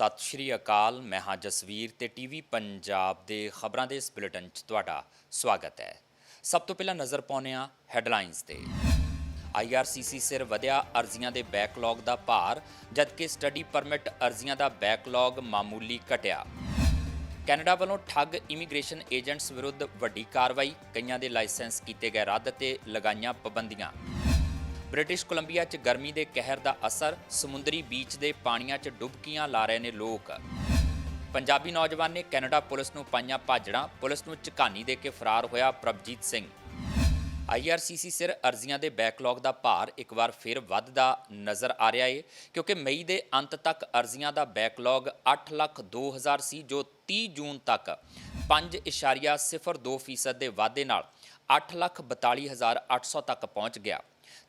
ਸਤਿ ਸ਼੍ਰੀ ਅਕਾਲ, ਮੈਂ ਹਾਂ ਜਸਵੀਰ ਤੇ ਟੀਵੀ ਪੰਜਾਬ ਦੇ ਖਬਰਾਂ ਦੇ ਇਸ ਬੁਲੇਟਿਨ 'ਚ ਤੁਹਾਡਾ ਸਵਾਗਤ ਹੈ। ਸਭ ਤੋਂ ਪਹਿਲਾਂ ਨਜ਼ਰ ਪਾਉਂਦੇ ਹਾਂ ਹੈਡਲਾਈਨਸ ਤੇ। ਆਈਆਰਸੀਸੀ ਸਿਰ ਵਧਿਆ, ਅਰਜ਼ੀਆਂ ਦੇ ਬੈਕਲੌਗ ਦਾ ਭਾਰ, ਜਦਕਿ ਸਟੱਡੀ ਪਰਮਿਟ ਅਰਜ਼ੀਆਂ ਦਾ ਬੈਕਲੌਗ ਮਾਮੂਲੀ ਘਟਿਆ। ਕੈਨੇਡਾ ਵੱਲੋਂ ਠੱਗ ਇਮੀਗ੍ਰੇਸ਼ਨ ਏਜੰਟਸ ਵਿਰੁੱਧ ਵੱਡੀ ਕਾਰਵਾਈ, ਕਈਆਂ ਦੇ ਲਾਇਸੈਂਸ ਕੀਤੇ ਗਏ ਰੱਦ ਤੇ ਲਗਾਈਆਂ ਪਾਬੰਦੀਆਂ। ਬ੍ਰਿਟਿਸ਼ ਕੋਲੰਬੀਆ 'ਚ ਗਰਮੀ ਦੇ ਕਹਿਰ ਦਾ ਅਸਰ, ਸਮੁੰਦਰੀ ਬੀਚ ਦੇ ਪਾਣੀਆਂ 'ਚ ਡੁਬਕੀਆਂ ਲਾ ਰਹੇ ਨੇ ਲੋਕ। ਪੰਜਾਬੀ ਨੌਜਵਾਨ ਨੇ ਕੈਨੇਡਾ ਪੁਲਿਸ ਨੂੰ ਪਾਈਆਂ ਭਾਜੜਾਂ, ਪੁਲਿਸ ਨੂੰ ਝਕਾਨੀ ਦੇ ਕੇ ਫਰਾਰ ਹੋਇਆ ਪ੍ਰਭਜੀਤ ਸਿੰਘ। ਆਈਆਰਸੀਸੀ ਸਿਰ ਅਰਜ਼ੀਆਂ ਦੇ ਬੈਕਲੌਗ ਦਾ ਭਾਰ ਇੱਕ ਵਾਰ ਫਿਰ ਵੱਧਦਾ ਨਜ਼ਰ ਆ ਰਿਹਾ ਏ, ਕਿਉਂਕਿ ਮਈ ਦੇ ਅੰਤ ਤੱਕ ਅਰਜ਼ੀਆਂ ਦਾ ਬੈਕਲੌਗ 8 ਲੱਖ 2000 ਸੀ, ਜੋ 30 ਜੂਨ ਤੱਕ 5.02% ਦੇ ਵਾਧੇ ਨਾਲ 8 ਲੱਖ 42800 ਤੱਕ ਪਹੁੰਚ ਗਿਆ।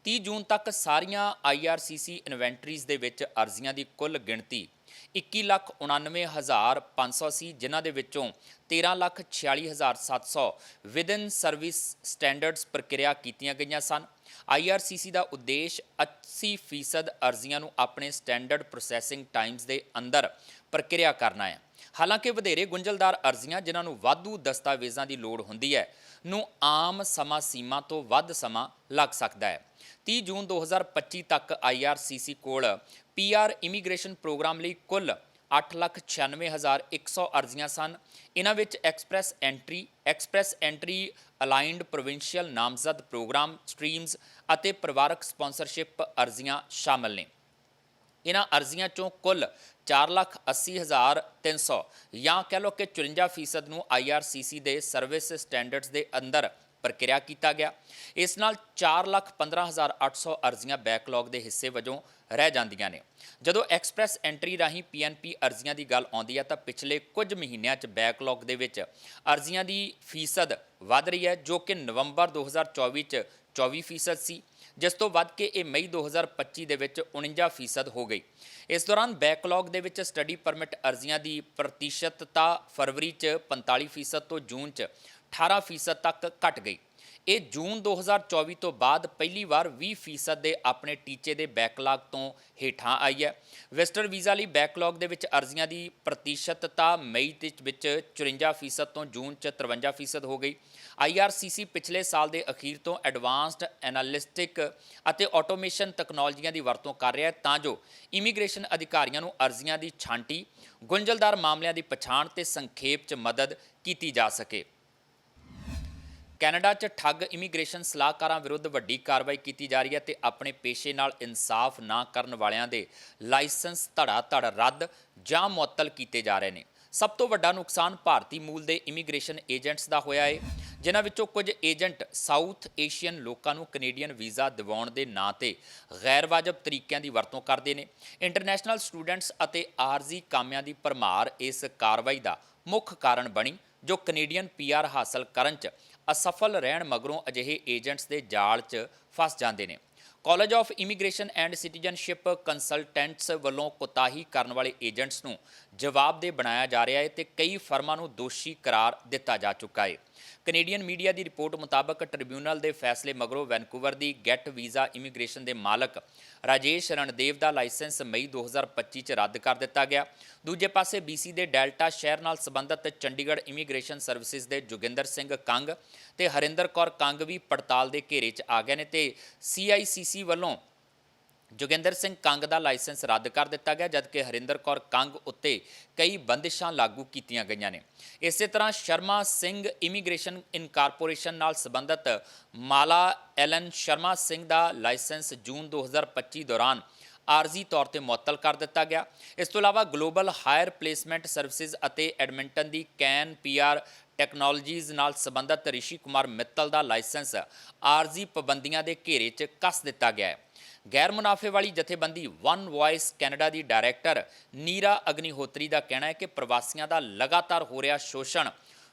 30 ਜੂਨ ਤੱਕ ਸਾਰੀਆਂ ਆਈਆਰਸੀਸੀ ਇਨਵੈਂਟਰੀਜ਼ ਦੇ ਵਿੱਚ ਅਰਜ਼ੀਆਂ ਦੀ ਕੁੱਲ ਗਿਣਤੀ 21,99,500 ਸੀ ਜਿਨ੍ਹਾਂ ਦੇ ਵਿੱਚੋਂ 13,46,700 ਵਿਦਨ ਸਰਵਿਸ ਸਟੈਂਡਰਡਸ ਪ੍ਰਕਿਰਿਆ ਕੀਤੀਆਂ ਗਈਆਂ ਸਨ। ਆਈਆਰਸੀਸੀ ਦਾ ਉਦੇਸ਼ 80% ਅਰਜ਼ੀਆਂ ਨੂੰ ਆਪਣੇ ਸਟੈਂਡਰਡ ਪ੍ਰੋਸੈਸਿੰਗ ਟਾਈਮਸ ਦੇ ਅੰਦਰ ਪ੍ਰਕਿਰਿਆ ਕਰਨਾ ਹੈ। ਹਾਲਾਂਕਿ ਵਧੇਰੇ ਗੁੰਝਲਦਾਰ ਅਰਜ਼ੀਆਂ, ਜਿਨ੍ਹਾਂ ਨੂੰ ਵਾਧੂ ਦਸਤਾਵੇਜ਼ਾਂ ਦੀ ਲੋੜ ਹੁੰਦੀ ਹੈ, ਨੂੰ ਆਮ ਸਮਾਂ ਸੀਮਾ ਤੋਂ ਵੱਧ ਸਮਾਂ ਲੱਗ ਸਕਦਾ ਹੈ। 30 ਜੂਨ 2025 ਤੱਕ ਆਈਆਰਸੀਸੀ ਕੋਲ ਪੀਆਰ ਇਮੀਗ੍ਰੇਸ਼ਨ ਪ੍ਰੋਗਰਾਮ ਲਈ ਕੁੱਲ 896100 ਅਰਜ਼ੀਆਂ ਸਨ। ਇਹਨਾਂ ਵਿੱਚ Express Entry Express Entry aligned provincial ਨਾਮਜ਼ਦ ਪ੍ਰੋਗਰਾਮ ਸਟਰੀਮਸ ਅਤੇ ਪਰਿਵਾਰਕ ਸਪਾਂਸਰਸ਼ਿਪ ਅਰਜ਼ੀਆਂ ਸ਼ਾਮਲ ਨੇ। ਇਹਨਾਂ ਅਰਜ਼ੀਆਂ ਚੋਂ ਕੁੱਲ 480300 ਜਾਂ ਕਹਿ ਲਓ ਕਿ 54% ਨੂੰ ਆਈਆਰਸੀਸੀ ਦੇ ਸਰਵਿਸ ਸਟੈਂਡਰਡਸ ਦੇ ਅੰਦਰ ਪ੍ਰਕਿਰਿਆ ਕੀਤਾ ਗਿਆ। ਇਸ ਨਾਲ 415800 ਅਰਜ਼ੀਆਂ ਬੈਕਲੌਗ ਦੇ ਹਿੱਸੇ ਵਜੋਂ ਰਹਿ ਜਾਂਦੀਆਂ ਨੇ। ਜਦੋਂ ਐਕਸਪ੍ਰੈਸ ਐਂਟਰੀ ਰਾਹੀਂ ਪੀਐਨਪੀ ਅਰਜ਼ੀਆਂ ਦੀ ਗੱਲ ਆਉਂਦੀ ਹੈ ਤਾਂ ਪਿਛਲੇ ਕੁਝ ਮਹੀਨਿਆਂ 'ਚ ਬੈਕਲੌਗ ਦੇ ਵਿੱਚ ਅਰਜ਼ੀਆਂ ਦੀ ਫੀਸਦ ਵਧ ਰਹੀ ਹੈ, ਜੋ ਕਿ ਨਵੰਬਰ 2024 'ਚ 24% ਸੀ। ਜਿਸ ਤੋਂ ਵੱਧ ਕੇ ਇਹ ਮਈ 2025 ਦੇ ਵਿੱਚ 49% ਹੋ ਗਈ। ਇਸ ਦੌਰਾਨ ਬੈਕਲੌਗ ਦੇ ਵਿੱਚ ਸਟੱਡੀ ਪਰਮਿਟ ਅਰਜ਼ੀਆਂ ਦੀ ਪ੍ਰਤੀਸ਼ਤਤਾ ਫਰਵਰੀ 'ਚ 45% ਤੋਂ ਜੂਨ 'ਚ 18% ਤੱਕ ਘਟ ਗਈ। ਇਹ ਜੂਨ 2024 ਤੋਂ ਬਾਅਦ ਪਹਿਲੀ ਵਾਰ 20% ਦੇ ਆਪਣੇ ਟੀਚੇ ਦੇ ਬੈਕਲੌਗ ਤੋਂ ਹੇਠਾਂ ਆਈ ਹੈ। ਵਿਜ਼ਟਰ ਵੀਜ਼ਾ ਲਈ ਬੈਕਲੌਗ ਦੇ ਵਿੱਚ ਅਰਜ਼ੀਆਂ ਦੀ ਪ੍ਰਤੀਸ਼ਤਤਾ ਮਈ ਦੇ ਵਿੱਚ 54% ਤੋਂ ਜੂਨ 'ਚ 53% ਹੋ ਗਈ। ਆਈਆਰਸੀਸੀ ਪਿਛਲੇ ਸਾਲ ਦੇ ਅਖੀਰ ਤੋਂ ਐਡਵਾਂਸਡ ਐਨਾਲਿਸਟਿਕ ਅਤੇ ਆਟੋਮੇਸ਼ਨ ਤਕਨਾਲੋਜੀਆਂ ਦੀ ਵਰਤੋਂ ਕਰ ਰਿਹਾ ਹੈ, ਤਾਂ ਜੋ ਇਮੀਗ੍ਰੇਸ਼ਨ ਅਧਿਕਾਰੀਆਂ ਨੂੰ ਅਰਜ਼ੀਆਂ ਦੀ ਛਾਂਟੀ, ਗੁੰਝਲਦਾਰ ਮਾਮਲਿਆਂ ਦੀ ਪਛਾਣ ਤੇ ਸੰਖੇਪ 'ਚ ਮਦਦ ਕੀਤੀ ਜਾ ਸਕੇ। ਕੈਨੇਡਾ 'ਚ ਠੱਗ ਇਮੀਗ੍ਰੇਸ਼ਨ ਸਲਾਹਕਾਰਾਂ ਵਿਰੁੱਧ ਵੱਡੀ ਕਾਰਵਾਈ ਕੀਤੀ ਜਾ ਰਹੀ ਹੈ ਤੇ ਆਪਣੇ ਪੇਸ਼ੇ ਨਾਲ ਇਨਸਾਫ ਨਾ ਕਰਨ ਵਾਲਿਆਂ ਦੇ ਲਾਇਸੈਂਸ ਧੜਾ ਧੜ ਰੱਦ ਜਾਂ ਮੁਅੱਤਲ ਕੀਤੇ ਜਾ ਰਹੇ ਨੇ। ਸਭ ਤੋਂ ਵੱਡਾ ਨੁਕਸਾਨ ਭਾਰਤੀ ਮੂਲ ਦੇ ਇਮੀਗ੍ਰੇਸ਼ਨ ਏਜੰਟਸ ਦਾ ਹੋਇਆ ਹੈ ਜਿਨ੍ਹਾਂ ਵਿੱਚੋਂ ਕੁਝ ਏਜੰਟ ਸਾਊਥ ਏਸ਼ੀਅਨ ਲੋਕਾਂ ਨੂੰ ਕੈਨੇਡੀਅਨ ਵੀਜ਼ਾ ਦਿਵਾਉਣ ਦੇ ਨਾਂ ਤੇ ਗੈਰ ਵਾਜਬ ਤਰੀਕਿਆਂ ਦੀ ਵਰਤੋਂ ਕਰਦੇ ਨੇ। ਇੰਟਰਨੈਸ਼ਨਲ ਸਟੂਡੈਂਟਸ ਅਤੇ ਆਰਜ਼ੀ ਕਾਮਿਆਂ ਦੀ ਭਰਮਾਰ ਇਸ ਕਾਰਵਾਈ ਦਾ ਮੁੱਖ ਕਾਰਨ ਬਣੀ, ਜੋ ਕੈਨੇਡੀਅਨ ਪੀਆਰ ਹਾਸਲ ਕਰਨ 'ਚ ਅਸਫਲ ਰਹਿਣ ਮਗਰੋਂ ਅਜਿਹੇ ਏਜੰਟਸ ਦੇ ਜਾਲ 'ਚ ਫਸ ਜਾਂਦੇ ਨੇ। College of Immigration and Citizenship Consultants ਵੱਲੋਂ ਕੋਤਾਹੀ ਕਰਨ ਵਾਲੇ ਏਜੰਟਸ ਨੂੰ ਜਵਾਬਦੇਹ ਬਣਾਇਆ ਜਾ ਰਿਹਾ ਹੈ ਤੇ ਕਈ ਫਰਮਾਂ ਨੂੰ ਦੋਸ਼ੀ ਕਰਾਰ ਦਿੱਤਾ ਜਾ ਚੁੱਕਾ ਹੈ। ਕੈਨੇਡੀਅਨ ਮੀਡੀਆ ਦੀ ਰਿਪੋਰਟ ਮੁਤਾਬਕ ਟ੍ਰਿਬਿਊਨਲ ਦੇ ਫੈਸਲੇ ਮਗਰੋਂ ਵੈਨਕੂਵਰ ਦੀ ਗੈਟ ਵੀਜ਼ਾ ਇਮੀਗ੍ਰੇਸ਼ਨ ਦੇ ਮਾਲਕ ਰਾਜੇਸ਼ ਰਣਦੇਵ ਦਾ ਲਾਇਸੈਂਸ ਮਈ 2025 ਚ ਰੱਦ ਕਰ ਦਿੱਤਾ ਗਿਆ। ਦੂਜੇ ਪਾਸੇ BC ਦੇ ਡੈਲਟਾ ਸ਼ਹਿਰ ਨਾਲ ਸੰਬੰਧਿਤ ਚੰਡੀਗੜ੍ਹ ਇਮੀਗ੍ਰੇਸ਼ਨ ਸਰਵਿਸਿਜ਼ ਦੇ ਜੋਗਿੰਦਰ ਸਿੰਘ ਕੰਗ ਤੇ ਹਰਿੰਦਰ ਕੌਰ ਕੰਗ ਵੀ ਪੜਤਾਲ ਦੇ ਘੇਰੇ 'ਚ ਆ ਗਏ ਨੇ ਤੇ CICC ਵੱਲੋਂ ਜੋਗਿੰਦਰ ਸਿੰਘ ਕੰਗ ਦਾ ਲਾਇਸੈਂਸ ਰੱਦ ਕਰ ਦਿੱਤਾ ਗਿਆ, ਜਦਕਿ ਹਰਿੰਦਰ ਕੌਰ ਕੰਗ ਉੱਤੇ ਕਈ ਬੰਦਿਸ਼ਾਂ ਲਾਗੂ ਕੀਤੀਆਂ ਗਈਆਂ ਨੇ। ਇਸੇ ਤਰ੍ਹਾਂ ਸ਼ਰਮਾ ਸਿੰਘ ਇਮੀਗ੍ਰੇਸ਼ਨ ਇਨਕਾਰਪੋਰੇਸ਼ਨ ਨਾਲ ਸੰਬੰਧਿਤ ਮਾਲਾ ਐਲਨ ਸ਼ਰਮਾ ਸਿੰਘ ਦਾ ਲਾਇਸੈਂਸ ਜੂਨ 2025 ਦੌਰਾਨ ਆਰਜ਼ੀ ਤੌਰ ਤੇ ਮੁਅੱਤਲ ਕਰ ਦਿੱਤਾ ਗਿਆ। ਇਸ ਤੋਂ ਇਲਾਵਾ ਗਲੋਬਲ ਹਾਇਰ ਪਲੇਸਮੈਂਟ ਸਰਵਿਸਿਜ਼ ਅਤੇ ਐਡਮਿੰਟਨ ਦੀ ਕੈਨ ਪੀਆਰ ਟੈਕਨੋਲੋਜੀਜ਼ ਨਾਲ ਸੰਬੰਧਿਤ ਰਿਸ਼ੀ ਕੁਮਾਰ ਮਿੱਤਲ ਦਾ ਲਾਇਸੈਂਸ ਆਰਜ਼ੀ ਪਾਬੰਦੀਆਂ ਦੇ ਘੇਰੇ 'ਚ ਕੱਸ ਦਿੱਤਾ ਗਿਆ ਹੈ। ਗੈਰ ਮੁਨਾਫੇ ਵਾਲੀ ਜਥੇਬੰਦੀ ਵਨ ਵੌਇਸ ਕੈਨੇਡਾ ਦੀ ਡਾਇਰੈਕਟਰ ਨੀਰਾ ਅਗਨੀਹੋਤਰੀ ਦਾ ਕਹਿਣਾ ਹੈ ਕਿ ਪ੍ਰਵਾਸੀਆਂ ਦਾ ਲਗਾਤਾਰ ਹੋ ਰਿਹਾ ਸ਼ੋਸ਼ਣ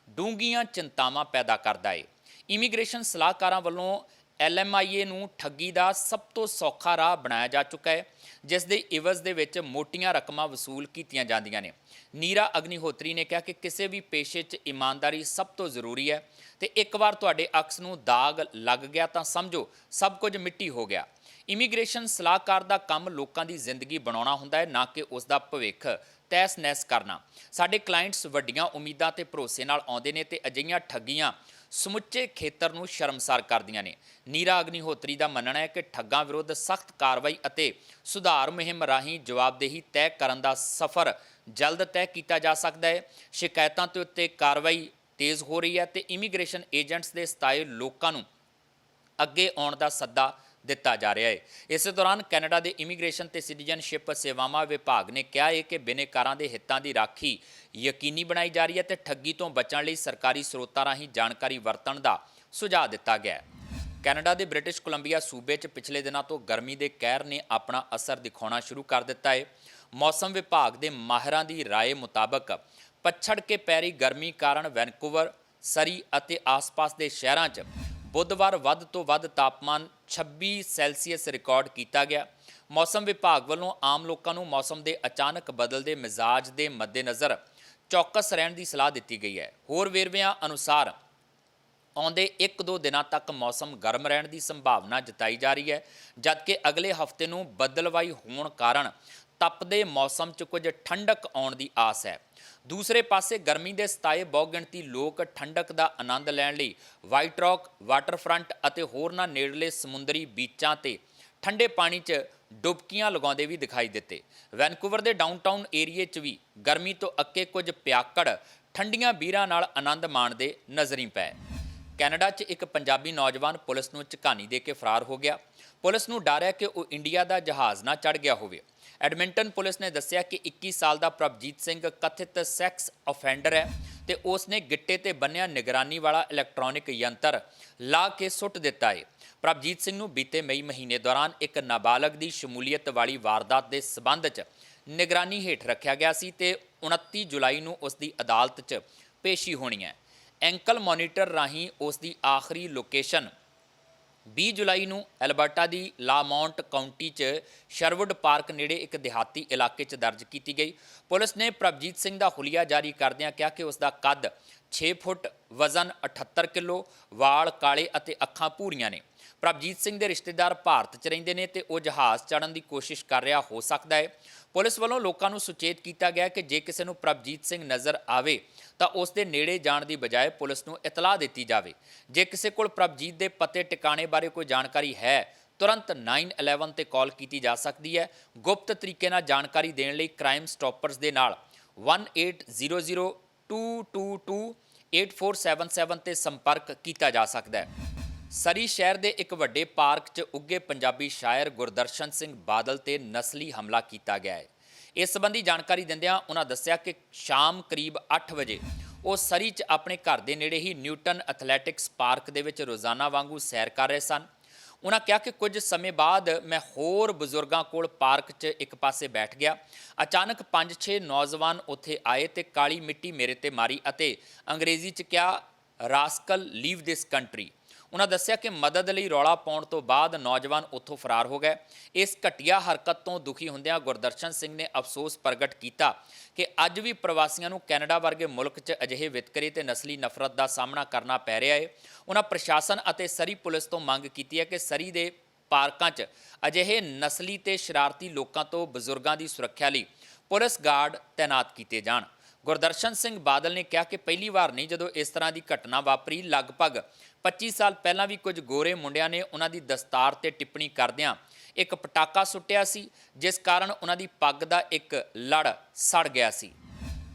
ਡੂੰਘੀਆਂ ਚਿੰਤਾਵਾਂ ਪੈਦਾ ਕਰਦਾ ਹੈ ਇਮੀਗ੍ਰੇਸ਼ਨ ਸਲਾਹਕਾਰਾਂ ਵੱਲੋਂ ਐਲਐਮਆਈਏ ਨੂੰ ਠੱਗੀ ਦਾ ਸਭ ਤੋਂ ਸੌਖਾ ਰਾਹ ਬਣਾਇਆ ਜਾ ਚੁੱਕਾ ਹੈ, ਜਿਸ ਦੇ ਇਵਜ਼ ਦੇ ਵਿੱਚ ਮੋਟੀਆਂ ਰਕਮਾਂ ਵਸੂਲ ਕੀਤੀਆਂ ਜਾਂਦੀਆਂ ਨੇ। ਨੀਰਾ ਅਗਨੀਹੋਤਰੀ ਨੇ ਕਿਹਾ ਕਿ ਕਿਸੇ ਵੀ ਪੇਸ਼ੇ 'ਚ ਇਮਾਨਦਾਰੀ ਸਭ ਤੋਂ ਜ਼ਰੂਰੀ ਹੈ ਤੇ ਇੱਕ ਵਾਰ ਤੁਹਾਡੇ ਅਕਸ ਨੂੰ ਦਾਗ ਲੱਗ ਗਿਆ ਤਾਂ ਸਮਝੋ ਸਭ ਕੁਝ ਮਿੱਟੀ ਹੋ ਗਿਆ। ਇਮੀਗ੍ਰੇਸ਼ਨ ਸਲਾਹਕਾਰ ਦਾ ਕੰਮ ਲੋਕਾਂ ਦੀ ਜ਼ਿੰਦਗੀ ਬਣਾਉਣਾ ਹੁੰਦਾ ਹੈ, ਨਾ ਕਿ ਉਸ ਦਾ ਭਵਿੱਖ ਤੈਸ ਨੈਸ ਕਰਨਾ। ਸਾਡੇ ਕਲਾਇੰਟਸ ਵੱਡੀਆਂ ਉਮੀਦਾਂ ਤੇ ਭਰੋਸੇ ਨਾਲ ਆਉਂਦੇ ਨੇ ਤੇ ਅਜਿਹੀਆਂ ਠੱਗੀਆਂ ਸਮੁੱਚੇ ਖੇਤਰ ਨੂੰ ਸ਼ਰਮਸਾਰ ਕਰਦੀਆਂ ਨੇ। ਨੀਰਾ ਅਗਨੀਹੋਤਰੀ ਦਾ ਮੰਨਣਾ ਹੈ ਕਿ ਠੱਗਾਂ ਵਿਰੁੱਧ ਸਖਤ ਕਾਰਵਾਈ ਅਤੇ ਸੁਧਾਰ ਮੁਹਿੰਮ ਰਾਹੀਂ ਜਵਾਬਦੇਹੀ ਤੈਅ ਕਰਨ ਦਾ ਸਫ਼ਰ ਜਲਦ ਤੈਅ ਕੀਤਾ ਜਾ ਸਕਦਾ ਹੈ। ਸ਼ਿਕਾਇਤਾਂ ਤੇ ਉੱਤੇ ਕਾਰਵਾਈ ਤੇਜ਼ ਹੋ ਰਹੀ ਹੈ ਤੇ ਇਮੀਗ੍ਰੇਸ਼ਨ ਏਜੰਟਸ ਦੇ ਸਤਾਏ ਲੋਕਾਂ ਨੂੰ ਅੱਗੇ ਆਉਣ ਦਾ ਸੱਦਾ ਦਿੱਤਾ ਜਾ ਰਿਹਾ ਹੈ। ਇਸੇ ਦੌਰਾਨ ਕੈਨੇਡਾ ਦੇ ਇਮੀਗ੍ਰੇਸ਼ਨ ਤੇ ਸਿਟੀਜ਼ਨਸ਼ਿਪ ਸੇਵਾਵਾਂ ਵਿਭਾਗ ਨੇ ਕਿਹਾ ਹੈ ਕਿ ਬਿਨੇਕਾਰਾਂ ਦੇ ਹਿੱਤਾਂ ਦੀ ਰਾਖੀ ਯਕੀਨੀ ਬਣਾਈ ਜਾ ਰਹੀ ਹੈ ਤੇ ਠੱਗੀ ਤੋਂ ਬਚਣ ਲਈ ਸਰਕਾਰੀ ਸਰੋਤਾਂ ਰਾਹੀਂ ਜਾਣਕਾਰੀ ਵਰਤਣ ਦਾ ਸੁਝਾਅ ਦਿੱਤਾ ਗਿਆ ਹੈ। ਕੈਨੇਡਾ ਦੇ ਬ੍ਰਿਟਿਸ਼ ਕੋਲੰਬੀਆ ਸੂਬੇ 'ਚ ਪਿਛਲੇ ਦਿਨਾਂ ਤੋਂ ਗਰਮੀ ਦੇ ਕਹਿਰ ਨੇ ਆਪਣਾ ਅਸਰ ਦਿਖਾਉਣਾ ਸ਼ੁਰੂ ਕਰ ਦਿੱਤਾ ਹੈ। ਮੌਸਮ ਵਿਭਾਗ ਦੇ ਮਾਹਿਰਾਂ ਦੀ ਰਾਏ ਮੁਤਾਬਕ ਪੱਛੜ ਕੇ ਪੈਰੀ ਗਰਮੀ ਕਾਰਨ ਵੈਨਕੂਵਰ, ਸਰੀ ਅਤੇ ਆਸ-ਪਾਸ ਦੇ ਸ਼ਹਿਰਾਂ 'ਚ ਬੁੱਧਵਾਰ ਵੱਧ ਤੋਂ ਵੱਧ ਤਾਪਮਾਨ 26 ਸੈਲਸੀਅਸ ਰਿਕਾਰਡ ਕੀਤਾ ਗਿਆ। ਮੌਸਮ ਵਿਭਾਗ ਵੱਲੋਂ ਆਮ ਲੋਕਾਂ ਨੂੰ ਮੌਸਮ ਦੇ ਅਚਾਨਕ ਬਦਲਦੇ ਮਿਜ਼ਾਜ ਦੇ ਮੱਦੇਨਜ਼ਰ ਚੌਕਸ ਰਹਿਣ ਦੀ ਸਲਾਹ ਦਿੱਤੀ ਗਈ ਹੈ। ਹੋਰ ਵੇਰਵਿਆਂ ਅਨੁਸਾਰ ਆਉਂਦੇ 1-2 ਦਿਨਾਂ ਤੱਕ ਮੌਸਮ ਗਰਮ ਰਹਿਣ ਦੀ ਸੰਭਾਵਨਾ ਜਤਾਈ ਜਾ ਰਹੀ ਹੈ, ਜਦਕਿ ਅਗਲੇ ਹਫ਼ਤੇ ਨੂੰ ਬੱਦਲਵਾਈ ਹੋਣ ਕਾਰਨ ਤਪਦੇ ਮੌਸਮ 'ਚ ਕੁਝ ਠੰਡਕ ਆਉਣ ਦੀ ਆਸ ਹੈ। ਦੂਸਰੇ ਪਾਸੇ ਗਰਮੀ ਦੇ ਸਤਾਏ ਬਹੁਗਿਣਤੀ ਲੋਕ ਠੰਡਕ ਦਾ ਆਨੰਦ ਲੈਣ ਲਈ ਵਾਈਟ ਰੌਕ, ਵਾਟਰਫਰੰਟ ਅਤੇ ਹੋਰਨਾਂ ਨੇੜਲੇ ਸਮੁੰਦਰੀ ਬੀਚਾਂ ਤੇ ਠੰਡੇ ਪਾਣੀ 'ਚ ਡੁਬਕੀਆਂ ਲਗਾਉਂਦੇ ਵੀ ਦਿਖਾਈ ਦਿੱਤੇ। ਵੈਨਕੂਵਰ ਦੇ ਡਾਊਨਟਾਊਨ ਏਰੀਏ 'ਚ ਵੀ ਗਰਮੀ ਤੋਂ ਅੱਕੇ ਕੁਝ ਪਿਆਕੜ ਠੰਡੀਆਂ ਬੀਰਾਂ ਨਾਲ ਆਨੰਦ ਮਾਣਦੇ ਨਜ਼ਰੀ ਪਏ ਕੈਨੇਡਾ 'ਚ ਇੱਕ ਪੰਜਾਬੀ ਨੌਜਵਾਨ ਪੁਲਿਸ ਨੂੰ ਝਕਾਨੀ ਦੇ ਕੇ ਫਰਾਰ ਹੋ ਗਿਆ। ਪੁਲਿਸ ਨੂੰ ਡਰ ਹੈ ਕਿ ਉਹ ਇੰਡੀਆ ਦਾ ਜਹਾਜ਼ ਨਾ ਚੜ ਗਿਆ ਹੋਵੇ। ਐਡਮਿੰਟਨ ਪੁਲਿਸ ਨੇ ਦੱਸਿਆ ਕਿ 21 ਸਾਲ ਦਾ ਪ੍ਰਭਜੀਤ ਸਿੰਘ ਕਥਿਤ ਸੈਕਸ ਅਫੈਂਡਰ ਹੈ ਤੇ ਉਸ ਨੇ ਗਿੱਟੇ ਤੇ ਬੰਨਿਆ ਨਿਗਰਾਨੀ ਵਾਲਾ ਇਲੈਕਟ੍ਰੋਨਿਕ ਯੰਤਰ ਲਾ ਕੇ ਸੁੱਟ ਦਿੱਤਾ ਹੈ ਪ੍ਰਭਜੀਤ ਸਿੰਘ ਨੂੰ ਬੀਤੇ ਮਈ ਮਹੀਨੇ ਦੌਰਾਨ ਇੱਕ ਨਾਬਾਲਗ ਦੀ ਸ਼ਮੂਲੀਅਤ ਵਾਲੀ ਵਾਰਦਾਤ ਦੇ ਸਬੰਧ 'ਚ ਨਿਗਰਾਨੀ ਹੇਠ ਰੱਖਿਆ ਗਿਆ ਸੀ ਤੇ 29 ਜੁਲਾਈ ਨੂੰ ਉਸ ਦੀ ਅਦਾਲਤ 'ਚ ਪੇਸ਼ੀ ਹੋਣੀ ਹੈ। ਐਂਕਲ ਮੋਨੀਟਰ ਰਾਹੀਂ ਉਸ ਦੀ ਆਖਰੀ ਲੋਕੇਸ਼ਨ 20 ਜੁਲਾਈ ਨੂੰ ਐਲਬਰਟਾ ਦੀ ਲਾਮੌਂਟ ਕਾਉਂਟੀ 'ਚ ਸ਼ਰਵੁੱਡ ਪਾਰਕ ਨੇੜੇ ਇੱਕ ਦਿਹਾਤੀ ਇਲਾਕੇ 'ਚ ਦਰਜ ਕੀਤੀ ਗਈ। ਪੁਲਿਸ ਨੇ ਪ੍ਰਭਜੀਤ ਸਿੰਘ ਦਾ ਹੁਲੀਆ ਜਾਰੀ ਕਰਦਿਆਂ ਕਿਹਾ ਕਿ ਉਸ ਦਾ ਕੱਦ 6 ਫੁੱਟ, ਵਜ਼ਨ 78 ਕਿਲੋ, ਵਾਲ ਕਾਲੇ ਅਤੇ ਅੱਖਾਂ ਭੂਰੀਆਂ ਨੇ। ਪ੍ਰਭਜੀਤ ਸਿੰਘ ਦੇ ਰਿਸ਼ਤੇਦਾਰ ਭਾਰਤ 'ਚ ਰਹਿੰਦੇ ਨੇ ਤੇ ਉਹ ਜਹਾਜ਼ ਚੜ੍ਹਨ ਦੀ ਕੋਸ਼ਿਸ਼ ਕਰ ਰਿਹਾ ਹੋ ਸਕਦਾ ਹੈ। ਪੁਲਿਸ ਵੱਲੋਂ ਲੋਕਾਂ ਨੂੰ ਸੁਚੇਤ ਕੀਤਾ ਗਿਆ ਕਿ ਜੇ ਕਿਸੇ ਨੂੰ ਪ੍ਰਭਜੀਤ ਸਿੰਘ ਨਜ਼ਰ ਆਵੇ, ਤਾਂ ਉਸ ਦੇ ਨੇੜੇ ਜਾਣ ਦੀ ਬਜਾਏ ਪੁਲਿਸ ਨੂੰ ਇਤਲਾਹ ਦਿੱਤੀ ਜਾਵੇ। ਜੇ ਕਿਸੇ ਕੋਲ ਪ੍ਰਭਜੀਤ ਦੇ ਪਤੇ ਟਿਕਾਣੇ ਬਾਰੇ ਕੋਈ ਜਾਣਕਾਰੀ ਹੈ, ਤੁਰੰਤ 911 ਤੇ ਕਾਲ ਕੀਤੀ ਜਾ ਸਕਦੀ ਹੈ। ਗੁਪਤ ਤਰੀਕੇ ਨਾਲ ਜਾਣਕਾਰੀ ਦੇਣ ਲਈ ਕ੍ਰਾਈਮ ਸਟਾਪਰਸ ਦੇ ਨਾਲ 180022284777 ਤੇ ਸੰਪਰਕ ਕੀਤਾ ਜਾ ਸਕਦਾ ਹੈ। ਸਰੀ ਸ਼ਹਿਰ ਦੇ ਇੱਕ ਵੱਡੇ ਪਾਰਕ 'ਚ ਉੱਗੇ ਪੰਜਾਬੀ ਸ਼ਾਇਰ ਗੁਰਦਰਸ਼ਨ ਸਿੰਘ ਬਾਦਲ ਤੇ ਨਸਲੀ ਹਮਲਾ ਕੀਤਾ ਗਿਆ ਹੈ। ਇਸ ਸੰਬੰਧੀ ਜਾਣਕਾਰੀ ਦਿੰਦਿਆਂ ਉਹਨਾਂ ਦੱਸਿਆ ਕਿ ਸ਼ਾਮ ਕਰੀਬ 8 ਵਜੇ ਉਹ ਸਰੀ 'ਚ ਆਪਣੇ ਘਰ ਦੇ ਨੇੜੇ ਹੀ ਨਿਊਟਨ ਐਥਲੈਟਿਕਸ ਪਾਰਕ ਦੇ ਵਿੱਚ ਰੋਜ਼ਾਨਾ ਵਾਂਗੂ ਸੈਰ ਕਰ ਰਹੇ ਸਨ। ਉਹਨਾਂ ਕਿਹਾ ਕਿ ਕੁਝ ਸਮੇਂ ਬਾਅਦ ਮੈਂ ਹੋਰ ਬਜ਼ੁਰਗਾਂ ਕੋਲ ਪਾਰਕ 'ਚ ਇੱਕ ਪਾਸੇ ਬੈਠ ਗਿਆ। ਅਚਾਨਕ 5-6 ਨੌਜਵਾਨ ਉੱਥੇ ਆਏ ਤੇ ਕਾਲੀ ਮਿੱਟੀ ਮੇਰੇ ਤੇ ਮਾਰੀ ਅਤੇ ਅੰਗਰੇਜ਼ੀ 'ਚ ਕਿਹਾ, ਰਾਸਕਲ ਲੀਵ ਦਿਸ ਕੰਟਰੀ। ਉਹਨਾਂ ਦੱਸਿਆ ਕਿ ਮਦਦ ਲਈ ਰੌਲਾ ਪਾਉਣ ਤੋਂ ਬਾਅਦ ਨੌਜਵਾਨ ਉੱਥੋਂ ਫਰਾਰ ਹੋ ਗਏ। ਇਸ ਘਟੀਆ ਹਰਕਤ ਤੋਂ ਦੁਖੀ ਹੁੰਦਿਆਂ ਗੁਰਦਰਸ਼ਨ ਸਿੰਘ ਨੇ ਅਫਸੋਸ ਪ੍ਰਗਟ ਕੀਤਾ ਕਿ ਅੱਜ ਵੀ ਪ੍ਰਵਾਸੀਆਂ ਨੂੰ ਕੈਨੇਡਾ ਵਰਗੇ ਮੁਲਕ 'ਚ ਅਜਿਹੇ ਵਿਤਕਰੇ ਤੇ ਨਸਲੀ ਨਫ਼ਰਤ ਦਾ ਸਾਹਮਣਾ ਕਰਨਾ ਪੈ ਰਿਹਾ ਹੈ ਉਹਨਾਂ ਪ੍ਰਸ਼ਾਸਨ ਅਤੇ ਸਰੀ ਪੁਲਿਸ ਤੋਂ ਮੰਗ ਕੀਤੀ ਹੈ ਕਿ ਸਰੀ ਦੇ ਪਾਰਕਾਂ 'ਚ ਅਜਿਹੇ ਨਸਲੀ ਤੇ ਸ਼ਰਾਰਤੀ ਲੋਕਾਂ ਤੋਂ ਬਜ਼ੁਰਗਾਂ ਦੀ ਸੁਰੱਖਿਆ ਲਈ ਪੁਲਿਸ ਗਾਰਡ ਤਾਇਨਾਤ ਕੀਤੇ ਜਾਣ। ਗੁਰਦਰਸ਼ਨ ਸਿੰਘ ਬਾਦਲ ਨੇ ਕਿਹਾ ਕਿ ਪਹਿਲੀ ਵਾਰ ਨਹੀਂ ਜਦੋਂ ਇਸ ਤਰ੍ਹਾਂ ਦੀ ਘਟਨਾ ਵਾਪਰੀ, ਲਗਭਗ 25 ਸਾਲ ਪਹਿਲਾਂ ਵੀ ਕੁਝ ਗੋਰੇ ਮੁੰਡਿਆਂ ਨੇ ਉਹਨਾਂ ਦੀ ਦਸਤਾਰ ਤੇ ਟਿੱਪਣੀ ਕਰਦਿਆਂ ਇੱਕ ਪਟਾਕਾ ਸੁੱਟਿਆ ਸੀ, ਜਿਸ ਕਾਰਨ ਉਹਨਾਂ ਦੀ ਪੱਗ ਦਾ ਇੱਕ ਲੜ ਸੜ ਗਿਆ ਸੀ।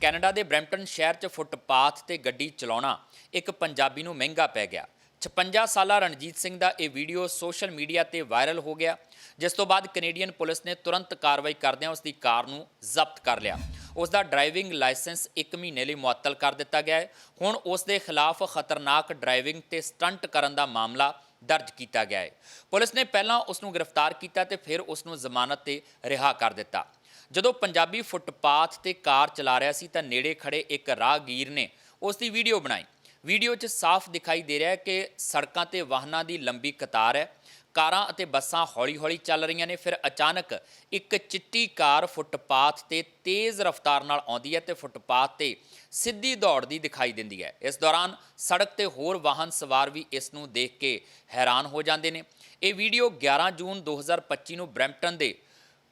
ਕੈਨੇਡਾ ਦੇ ਬਰੈਂਪਟਨ ਸ਼ਹਿਰ 'ਚ ਫੁੱਟਪਾਥ ਤੇ ਗੱਡੀ ਚਲਾਉਣਾ ਇੱਕ ਪੰਜਾਬੀ ਨੂੰ ਮਹਿੰਗਾ ਪੈ ਗਿਆ। 56 ਸਾਲਾ ਰਣਜੀਤ ਸਿੰਘ ਦਾ ਇਹ ਵੀਡੀਓ ਸੋਸ਼ਲ ਮੀਡੀਆ ਤੇ ਵਾਇਰਲ ਹੋ ਗਿਆ, ਜਿਸ ਤੋਂ ਬਾਅਦ ਕੈਨੇਡੀਅਨ ਪੁਲਿਸ ਨੇ ਤੁਰੰਤ ਕਾਰਵਾਈ ਕਰਦਿਆਂ ਉਸ ਦੀ ਕਾਰ ਨੂੰ ਜ਼ਬਤ ਕਰ ਲਿਆ। ਉਸ ਦਾ ਡਰਾਈਵਿੰਗ ਲਾਇਸੈਂਸ 1 ਮਹੀਨੇ ਲਈ ਮੁਅੱਤਲ ਕਰ ਦਿੱਤਾ ਗਿਆ ਹੈ। ਹੁਣ ਉਸ ਦੇ ਖਿਲਾਫ ਖਤਰਨਾਕ ਡਰਾਈਵਿੰਗ ਤੇ ਸਟੰਟ ਕਰਨ ਦਾ ਮਾਮਲਾ ਦਰਜ ਕੀਤਾ ਗਿਆ ਹੈ। ਪੁਲਿਸ ਨੇ ਪਹਿਲਾਂ ਉਸ ਨੂੰ ਗ੍ਰਿਫਤਾਰ ਕੀਤਾ ਤੇ ਫਿਰ ਉਸ ਨੂੰ ਜ਼ਮਾਨਤ ਤੇ ਰਿਹਾ ਕਰ ਦਿੱਤਾ। ਜਦੋਂ ਪੰਜਾਬੀ ਫੁੱਟਪਾਥ ਤੇ ਕਾਰ ਚਲਾ ਰਿਹਾ ਸੀ ਤਾਂ ਨੇੜੇ ਖੜੇ ਇੱਕ ਰਾਹਗੀਰ ਨੇ ਉਸ ਦੀ ਵੀਡੀਓ ਬਣਾਈ। ਵੀਡੀਓ 'ਚ ਸਾਫ਼ ਦਿਖਾਈ ਦੇ ਰਿਹਾ ਹੈ ਕਿ ਸੜਕਾਂ ਤੇ ਵਾਹਨਾਂ ਦੀ ਲੰਬੀ ਕਤਾਰ ਹੈ। ਕਾਰਾਂ ਅਤੇ ਬੱਸਾਂ ਹੌਲੀ-ਹੌਲੀ ਚੱਲ ਰਹੀਆਂ ਨੇ। ਫਿਰ ਅਚਾਨਕ ਇੱਕ ਚਿੱਟੀ ਕਾਰ ਫੁੱਟਪਾਥ ਤੇ ਤੇਜ਼ ਰਫ਼ਤਾਰ ਨਾਲ ਆਉਂਦੀ ਹੈ ਤੇ ਫੁੱਟਪਾਥ ਤੇ ਸਿੱਧੀ ਦੌੜਦੀ ਦਿਖਾਈ ਦਿੰਦੀ ਹੈ। ਇਸ ਦੌਰਾਨ ਸੜਕ ਤੇ ਹੋਰ ਵਾਹਨ ਸਵਾਰ ਵੀ ਇਸ ਨੂੰ ਦੇਖ ਕੇ ਹੈਰਾਨ ਹੋ ਜਾਂਦੇ ਨੇ। ਇਹ ਵੀਡੀਓ 11 ਜੂਨ 2025 ਨੂੰ ਬਰੈਂਪਟਨ ਦੇ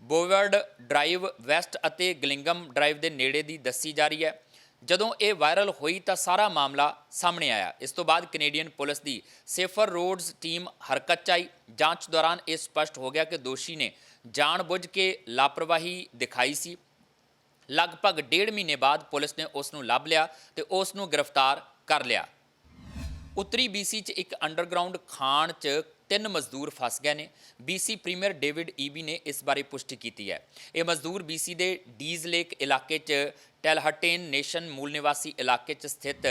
ਬੋਵਰਡ ਡਰਾਈਵ ਵੈਸਟ ਅਤੇ ਗਲਿੰਗਮ ਡਰਾਈਵ ਦੇ ਨੇੜੇ ਦੀ ਦੱਸੀ ਜਾ ਰਹੀ ਹੈ। ਜਦੋਂ ਇਹ ਵਾਇਰਲ ਹੋਈ ਤਾਂ ਸਾਰਾ ਮਾਮਲਾ ਸਾਹਮਣੇ ਆਇਆ। ਇਸ ਤੋਂ ਬਾਅਦ ਕੈਨੇਡੀਅਨ ਪੁਲਿਸ ਦੀ ਸੇਫਰ ਰੋਡਸ ਟੀਮ ਹਰਕਤ 'ਚ ਆਈ। ਜਾਂਚ ਦੌਰਾਨ ਇਹ ਸਪਸ਼ਟ ਹੋ ਗਿਆ ਕਿ ਦੋਸ਼ੀ ਨੇ ਜਾਣਬੁੱਝ ਕੇ ਲਾਪਰਵਾਹੀ ਦਿਖਾਈ ਸੀ। ਲਗਭਗ ਡੇਢ ਮਹੀਨੇ ਬਾਅਦ ਪੁਲਿਸ ਨੇ ਉਸ ਨੂੰ ਲੱਭ ਲਿਆ ਤੇ ਉਸ ਨੂੰ ਗ੍ਰਿਫਤਾਰ ਕਰ ਲਿਆ। ਉੱਤਰੀ ਬੀਸੀ 'ਚ ਇੱਕ ਅੰਡਰਗਰਾਉਂਡ ਖਾਣ 'ਚ ਤਿੰਨ ਮਜ਼ਦੂਰ ਫਸ ਗਏ ਨੇ। ਬੀਸੀ ਪ੍ਰੀਮੀਅਰ ਡੇਵਿਡ ਈਬੀ ਨੇ ਇਸ ਬਾਰੇ ਪੁਸ਼ਟੀ ਕੀਤੀ ਹੈ। ਇਹ ਮਜ਼ਦੂਰ ਬੀਸੀ ਦੇ ਡੀਜ਼ ਲੇਕ ਇਲਾਕੇ 'ਚ ਟੈਲਹਟੇਨ ਨੇਸ਼ਨ ਮੂਲ ਨਿਵਾਸੀ ਇਲਾਕੇ 'ਚ ਸਥਿਤ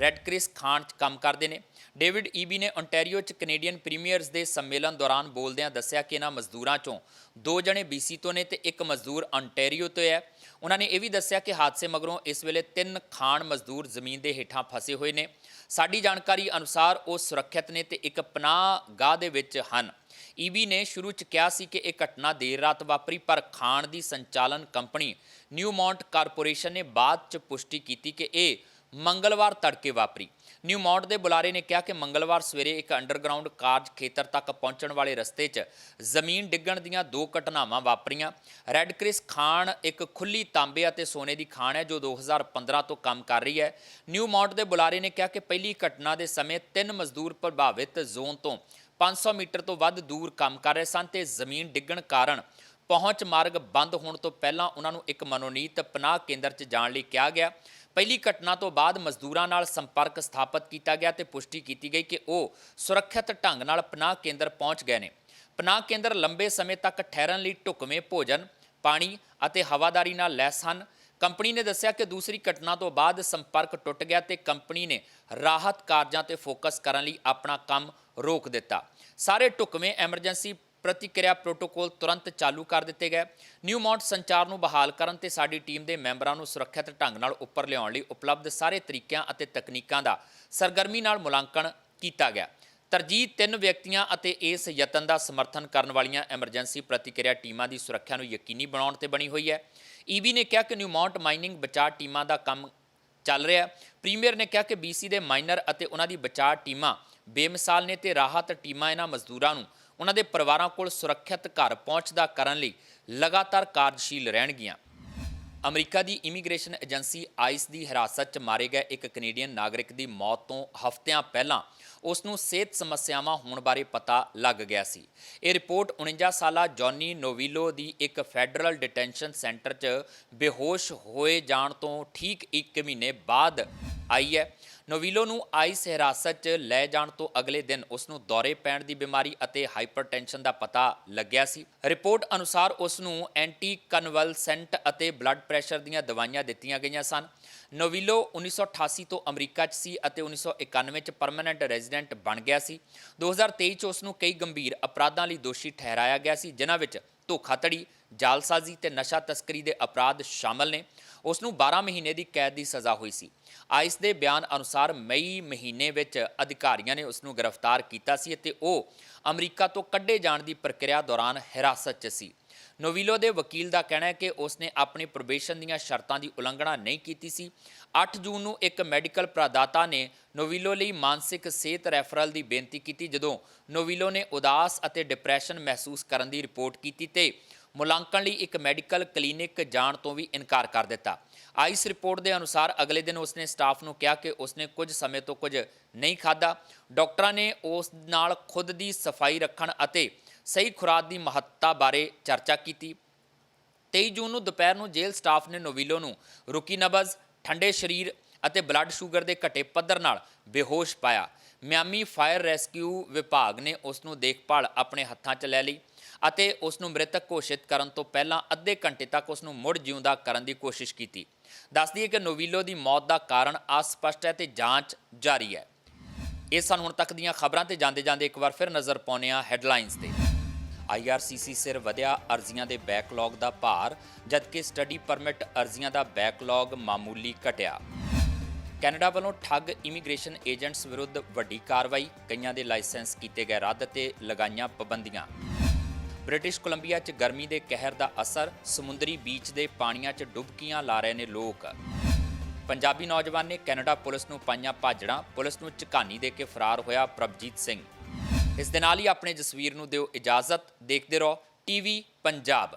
ਰੈੱਡ ਕ੍ਰਿਸ ਖਾਣ 'ਚ ਕੰਮ ਕਰਦੇ ਨੇ। ਡੇਵਿਡ ਈਬੀ ਨੇ ontario 'ਚ ਕੈਨੇਡੀਅਨ ਪ੍ਰੀਮੀਅਰਸ ਦੇ ਸੰਮੇਲਨ ਦੌਰਾਨ ਬੋਲਦਿਆਂ ਦੱਸਿਆ ਕਿ ਇਹਨਾਂ ਮਜ਼ਦੂਰਾਂ 'ਚੋਂ ਦੋ ਜਣੇ ਬੀਸੀ ਤੋਂ ਨੇ ਤੇ ਇੱਕ ਮਜ਼ਦੂਰ ontario ਤੋਂ ਹੈ। ਉਹਨਾਂ ਨੇ ਇਹ ਵੀ ਦੱਸਿਆ ਕਿ ਹਾਦਸੇ ਮਗਰੋਂ ਇਸ ਵੇਲੇ ਤਿੰਨ ਖਾਣ ਮਜ਼ਦੂਰ ਜ਼ਮੀਨ ਦੇ ਹੇਠਾਂ ਫਸੇ ਹੋਏ ਨੇ। ਸਾਡੀ ਜਾਣਕਾਰੀ ਅਨੁਸਾਰ ਉਹ ਸੁਰੱਖਿਅਤ ਨੇ ਤੇ ਇੱਕ ਪਨਾਹ ਗਾਹ ਦੇ ਵਿੱਚ ਹਨ। ਈਬੀ ਨੇ ਸ਼ੁਰੂ ਚ ਕਿਹਾ ਸੀ ਕਿ ਇਹ ਘਟਨਾ ਦੇਰ ਰਾਤ ਵਾਪਰੀ, ਪਰ ਖਾਣ ਦੀ ਸੰਚਾਲਨ ਕੰਪਨੀ ਨਿਊਮੌਂਟ ਕਾਰਪੋਰੇਸ਼ਨ ਨੇ ਬਾਅਦ ਚ ਪੁਸ਼ਟੀ ਕੀਤੀ ਕਿ ਇਹ ਮੰਗਲਵਾਰ ਤੜਕੇ ਵਾਪਰੀ। ਨਿਊਮੌਂਟ ਦੇ ਬੁਲਾਰੇ ਨੇ ਕਿਹਾ ਕਿ ਮੰਗਲਵਾਰ ਸਵੇਰੇ ਇੱਕ ਅੰਡਰਗਰਾਉਂਡ ਕਾਰਜ ਖੇਤਰ ਤੱਕ ਪਹੁੰਚਣ ਵਾਲੇ ਰਸਤੇ 'ਚ ਜ਼ਮੀਨ ਡਿੱਗਣ ਦੀਆਂ ਦੋ ਘਟਨਾਵਾਂ ਵਾਪਰੀਆਂ। ਰੈੱਡ ਕ੍ਰਿਸ ਖਾਨ ਇੱਕ ਖੁੱਲੀ ਤਾਂਬੇ ਅਤੇ ਸੋਨੇ ਦੀ ਖਾਨ ਹੈ, ਜੋ 2015 ਤੋਂ ਕੰਮ ਕਰ ਰਹੀ ਹੈ। ਨਿਊਮੌਂਟ ਦੇ ਬੁਲਾਰੇ ਨੇ ਕਿਹਾ ਕਿ ਪਹਿਲੀ ਘਟਨਾ ਦੇ ਸਮੇਂ ਤਿੰਨ ਮਜ਼ਦੂਰ ਪ੍ਰਭਾਵਿਤ ਜ਼ੋਨ ਤੋਂ 500 ਮੀਟਰ ਤੋਂ ਵੱਧ ਦੂਰ ਕੰਮ ਕਰ ਰਹੇ ਸਨ ਤੇ ਜ਼ਮੀਨ ਡਿੱਗਣ ਕਾਰਨ ਪਹੁੰਚ ਮਾਰਗ ਬੰਦ ਹੋਣ ਤੋਂ ਪਹਿਲਾਂ ਉਹਨਾਂ ਨੂੰ ਇੱਕ ਮਨੋਨੀਤ ਪਨਾਹ ਕੇਂਦਰ 'ਚ ਜਾਣ ਲਈ ਕਿਹਾ ਗਿਆ। ਪਹਿਲੀ ਘਟਨਾ ਤੋਂ ਬਾਅਦ ਮਜ਼ਦੂਰਾਂ ਨਾਲ ਸੰਪਰਕ ਸਥਾਪਿਤ ਕੀਤਾ ਗਿਆ ਤੇ ਪੁਸ਼ਟੀ ਕੀਤੀ ਗਈ ਕਿ ਉਹ ਸੁਰੱਖਿਅਤ ਢੰਗ ਨਾਲ ਪਨਾਹ ਕੇਂਦਰ ਪਹੁੰਚ ਗਏ ਨੇ। ਪਨਾਹ ਕੇਂਦਰ ਲੰਬੇ ਸਮੇਂ ਤੱਕ ਠਹਿਰਨ ਲਈ ਢੁਕਵੇਂ ਭੋਜਨ, ਪਾਣੀ ਅਤੇ ਹਵਾਦਾਰੀ ਨਾਲ ਲੈਸ ਹਨ। ਕੰਪਨੀ ਨੇ ਦੱਸਿਆ ਕਿ ਦੂਸਰੀ ਘਟਨਾ ਤੋਂ ਬਾਅਦ ਸੰਪਰਕ ਟੁੱਟ ਗਿਆ ਤੇ ਕੰਪਨੀ ਨੇ ਰਾਹਤ ਕਾਰਜਾਂ ਤੇ ਫੋਕਸ ਕਰਨ ਲਈ ਆਪਣਾ ਕੰਮ ਰੋਕ ਦਿੱਤਾ। ਸਾਰੇ ਢੁਕਵੇਂ ਐਮਰਜੈਂਸੀ ਪ੍ਰਤੀਕਿਰਿਆ ਪ੍ਰੋਟੋਕੋਲ ਤੁਰੰਤ ਚਾਲੂ ਕਰ ਦਿੱਤੇ ਗਏ। ਨਿਊ ਨਿਊਮੌਂਟ ਸੰਚਾਰ ਨੂੰ ਬਹਾਲ ਕਰਨ ਤੇ ਸਾਡੀ ਟੀਮ ਦੇ ਮੈਂਬਰਾਂ ਨੂੰ ਸੁਰੱਖਿਅਤ ਢੰਗ ਨਾਲ ਉੱਪਰ ਲਿਆਉਣ ਲਈ ਉਪਲਬਧ ਸਾਰੇ ਤਰੀਕਿਆਂ ਅਤੇ ਤਕਨੀਕਾਂ ਦਾ ਸਰਗਰਮੀ ਨਾਲ ਮੁਲਾਂਕਣ ਕੀਤਾ ਗਿਆ। ਤਰਜੀਹ ਤਿੰਨ ਵਿਅਕਤੀਆਂ ਅਤੇ ਇਸ ਯਤਨ ਦਾ ਸਮਰਥਨ ਕਰਨ ਵਾਲੀਆਂ ਐਮਰਜੈਂਸੀ ਪ੍ਰਤੀਕਿਰਿਆ ਟੀਮਾਂ ਦੀ ਸੁਰੱਖਿਆ ਨੂੰ ਯਕੀਨੀ ਬਣਾਉਣ ਤੇ ਬਣੀ ਹੋਈ ਹੈ। ਈਬੀ ਨੇ ਕਿਹਾ ਕਿ ਨਿਊਮੌਂਟ ਮਾਈਨਿੰਗ ਬਚਾਅ ਟੀਮਾਂ ਦਾ ਕੰਮ ਚੱਲ ਰਿਹਾ ਪ੍ਰੀਮੀਅਰ ਨੇ ਕਿਹਾ ਕਿ ਬੀਸੀ ਦੇ ਮਾਈਨਰ ਅਤੇ ਉਹਨਾਂ ਦੀ ਬਚਾਅ ਟੀਮਾਂ ਬੇਮਿਸਾਲ ਨੇ ਤੇ ਰਾਹਤ ਟੀਮਾਂ ਇਹਨਾਂ ਮਜ਼ਦੂਰਾਂ ਨੂੰ ਉਹਨਾਂ ਦੇ ਪਰਿਵਾਰਾਂ ਕੋਲ ਸੁਰੱਖਿਅਤ ਘਰ ਪਹੁੰਚਦਾ ਕਰਨ ਲਈ ਲਗਾਤਾਰ ਕਾਰਜਸ਼ੀਲ ਰਹਿਣਗੀਆਂ। ਅਮਰੀਕਾ ਦੀ ਇਮੀਗ੍ਰੇਸ਼ਨ ਏਜੰਸੀ ਆਈਸ ਦੀ ਹਿਰਾਸਤ 'ਚ ਮਾਰੇ ਗਏ ਇੱਕ ਕੈਨੇਡੀਅਨ ਨਾਗਰਿਕ ਦੀ ਮੌਤ ਤੋਂ ਹਫ਼ਤਿਆਂ ਪਹਿਲਾਂ ਉਸ ਨੂੰ ਸਿਹਤ ਸਮੱਸਿਆਵਾਂ ਹੋਣ ਬਾਰੇ ਪਤਾ ਲੱਗ ਗਿਆ ਸੀ। ਇਹ ਰਿਪੋਰਟ 49 ਸਾਲਾ ਜੌਨੀ ਨੋਵੀਲੋ ਦੀ ਇੱਕ ਫੈਡਰਲ ਡਿਟੈਂਸ਼ਨ ਸੈਂਟਰ 'ਚ ਬੇਹੋਸ਼ ਹੋਏ ਜਾਣ ਤੋਂ ਠੀਕ 1 ਮਹੀਨੇ ਬਾਅਦ ਆਈ ਹੈ। ਨੋਵੀਲੋ ਨੂੰ ਆਈਸ ਹਿਰਾਸਤ 'ਚ ਲੈ ਜਾਣ ਤੋਂ ਅਗਲੇ ਦਿਨ ਉਸ ਨੂੰ ਦੌਰੇ ਪੈਣ ਦੀ ਬਿਮਾਰੀ ਅਤੇ ਹਾਈਪਰਟੈਂਸ਼ਨ ਦਾ ਪਤਾ ਲੱਗਿਆ ਸੀ। ਰਿਪੋਰਟ ਅਨੁਸਾਰ ਉਸ ਨੂੰ ਐਂਟੀ ਕਨਵਲਸੈਂਟ ਅਤੇ ਬਲੱਡ ਪ੍ਰੈਸ਼ਰ ਦੀਆਂ ਦਵਾਈਆਂ ਦਿੱਤੀਆਂ ਗਈਆਂ ਸਨ। ਨੋਵਿਲੋ 1988 ਤੋਂ ਅਮਰੀਕਾ 'ਚ ਸੀ ਅਤੇ 1991 'ਚ ਪਰਮਨੈਂਟ ਰੈਜ਼ੀਡੈਂਟ ਬਣ ਗਿਆ ਸੀ। 2023 'ਚ ਉਸ ਨੂੰ ਕਈ ਗੰਭੀਰ ਅਪਰਾਧਾਂ ਲਈ ਦੋਸ਼ੀ ਠਹਿਰਾਇਆ ਗਿਆ ਸੀ, ਜਿਨ੍ਹਾਂ ਵਿੱਚ ਧੋਖਾਧੜੀ ਜਾਲਸਾਜ਼ੀ ਤੇ ਨਸ਼ਾ ਤਸਕਰੀ ਦੇ ਅਪਰਾਧ ਸ਼ਾਮਲ ਨੇ। ਉਸ ਨੂੰ 12 ਮਹੀਨੇ ਦੀ ਕੈਦ ਦੀ ਸਜ਼ਾ ਹੋਈ ਸੀ। ਆਈਸ ਦੇ ਬਿਆਨ ਅਨੁਸਾਰ ਮਈ ਮਹੀਨੇ ਵਿੱਚ ਅਧਿਕਾਰੀਆਂ ਨੇ ਉਸ ਨੂੰ ਗ੍ਰਿਫਤਾਰ ਕੀਤਾ ਸੀ ਅਤੇ ਉਹ ਅਮਰੀਕਾ ਤੋਂ ਕੱਢੇ ਜਾਣ ਦੀ ਪ੍ਰਕਿਰਿਆ ਦੌਰਾਨ ਹਿਰਾਸਤ 'ਚ ਸੀ। ਨੋਵੀਲੋ ਦੇ ਵਕੀਲ ਦਾ ਕਹਿਣਾ ਹੈ ਕਿ ਉਸਨੇ ਆਪਣੇ ਪ੍ਰੋਬੇਸ਼ਨ ਦੀਆਂ ਸ਼ਰਤਾਂ ਦੀ ਉਲੰਘਣਾ ਨਹੀਂ ਕੀਤੀ ਸੀ। 8 ਜੂਨ ਨੂੰ ਇੱਕ ਮੈਡੀਕਲ ਪ੍ਰਦਾਤਾ ਨੇ ਨੋਵੀਲੋ ਲਈ ਮਾਨਸਿਕ ਸਿਹਤ ਰੈਫਰਲ ਦੀ ਬੇਨਤੀ ਕੀਤੀ, ਜਦੋਂ ਨੋਵੀਲੋ ਨੇ ਉਦਾਸ ਅਤੇ ਡਿਪਰੈਸ਼ਨ ਮਹਿਸੂਸ ਕਰਨ ਦੀ ਰਿਪੋਰਟ ਕੀਤੀ ਤੇ ਮੁਲਾਂਕਣ ਲਈ ਇੱਕ ਮੈਡੀਕਲ ਕਲੀਨਿਕ ਜਾਣ ਤੋਂ ਵੀ ਇਨਕਾਰ ਕਰ ਦਿੱਤਾ। ਆਈਸ ਰਿਪੋਰਟ ਦੇ ਅਨੁਸਾਰ ਅਗਲੇ ਦਿਨ ਉਸਨੇ ਸਟਾਫ ਨੂੰ ਕਿਹਾ ਕਿ ਉਸਨੇ ਕੁਝ ਸਮੇਂ ਤੋਂ ਕੁਝ ਨਹੀਂ ਖਾਦਾ ਡਾਕਟਰਾਂ ਨੇ ਉਸ ਨਾਲ ਖੁਦ ਦੀ ਸਫ਼ਾਈ ਰੱਖਣ ਅਤੇ ਸਹੀ ਖੁਰਾਕ ਦੀ ਮਹੱਤਤਾ ਬਾਰੇ ਚਰਚਾ ਕੀਤੀ। 23 ਜੂਨ ਨੂੰ ਦੁਪਹਿਰ ਨੂੰ ਜੇਲ੍ਹ ਸਟਾਫ ਨੇ ਨੋਵਿਲੋ ਨੂੰ ਰੁਕੀ ਨਬਜ਼, ਠੰਡੇ ਸਰੀਰ ਅਤੇ ਬਲੱਡ ਸ਼ੂਗਰ ਦੇ ਘਟੇ ਪੱਧਰ ਨਾਲ ਬੇਹੋਸ਼ ਪਾਇਆ। ਮਿਆਮੀ ਫਾਇਰ ਰੈਸਕਿਊ ਵਿਭਾਗ ਨੇ ਉਸ ਨੂੰ ਦੇਖਭਾਲ ਆਪਣੇ ਹੱਥਾਂ 'ਚ ਲੈ ਲਈ। ਅਤੇ ਉਸ ਨੂੰ ਮ੍ਰਿਤਕ ਘੋਸ਼ਿਤ ਕਰਨ ਤੋਂ ਪਹਿਲਾਂ ਅੱਧੇ ਘੰਟੇ ਤੱਕ ਉਸ ਨੂੰ ਮੁੜ ਜਿਉਂਦਾ ਕਰਨ ਦੀ ਕੋਸ਼ਿਸ਼ ਕੀਤੀ। ਦੱਸਦੀ ਹੈ ਕਿ ਨੋਵੀਲੋ ਦੀ ਮੌਤ ਦਾ ਕਾਰਨ ਅਸਪਸ਼ਟ ਹੈ ਤੇ ਜਾਂਚ ਜਾਰੀ ਹੈ। ਇਹ ਸਨ ਹੁਣ ਤੱਕ ਦੀਆਂ ਖਬਰਾਂ ਤੇ ਜਾਂਦੇ ਜਾਂਦੇ ਇੱਕ ਵਾਰ ਫਿਰ ਨਜ਼ਰ ਪਾਉਂਦੇ ਹਾਂ ਹੈਡਲਾਈਨਸ ਤੇ। IRCC ਸਿਰ ਵਧਿਆ, ਅਰਜ਼ੀਆਂ ਦੇ ਬੈਕਲੌਗ ਦਾ ਭਾਰ, ਜਦਕਿ ਸਟੱਡੀ ਪਰਮਿਟ ਅਰਜ਼ੀਆਂ ਦਾ ਬੈਕਲੌਗ ਮਾਮੂਲੀ ਘਟਿਆ। ਕੈਨੇਡਾ ਵੱਲੋਂ ਠੱਗ ਇਮੀਗ੍ਰੇਸ਼ਨ ਏਜੰਟਸ ਵਿਰੁੱਧ ਵੱਡੀ ਕਾਰਵਾਈ, ਕਈਆਂ ਦੇ ਲਾਇਸੈਂਸ ਕੀਤੇ ਗਏ ਰੱਦ ਤੇ ਲਗਾਈਆਂ ਪਾਬੰਦੀਆਂ। ਬ੍ਰਿਟਿਸ਼ ਕੋਲੰਬੀਆ 'ਚ ਗਰਮੀ ਦੇ ਕਹਿਰ ਦਾ ਅਸਰ, ਸਮੁੰਦਰੀ ਬੀਚ ਦੇ ਪਾਣੀਆਂ 'ਚ ਡੁਬਕੀਆਂ ਲਾ ਰਹੇ ਨੇ ਲੋਕ। ਪੰਜਾਬੀ ਨੌਜਵਾਨ ਨੇ ਕੈਨੇਡਾ ਪੁਲਿਸ ਨੂੰ ਪਾਈਆਂ ਭਾਜੜਾਂ, ਪੁਲਿਸ ਨੂੰ ਝਕਾਨੀ ਦੇ ਕੇ ਫਰਾਰ ਹੋਇਆ ਪ੍ਰਭਜੀਤ ਸਿੰਘ। ਇਸ ਦੇ ਨਾਲ ਹੀ ਆਪਣੇ ਜਸਵੀਰ ਨੂੰ ਦਿਓ ਇਜਾਜ਼ਤ, ਦੇਖਦੇ ਰਹੋ, ਟੀਵੀ ਪੰਜਾਬ।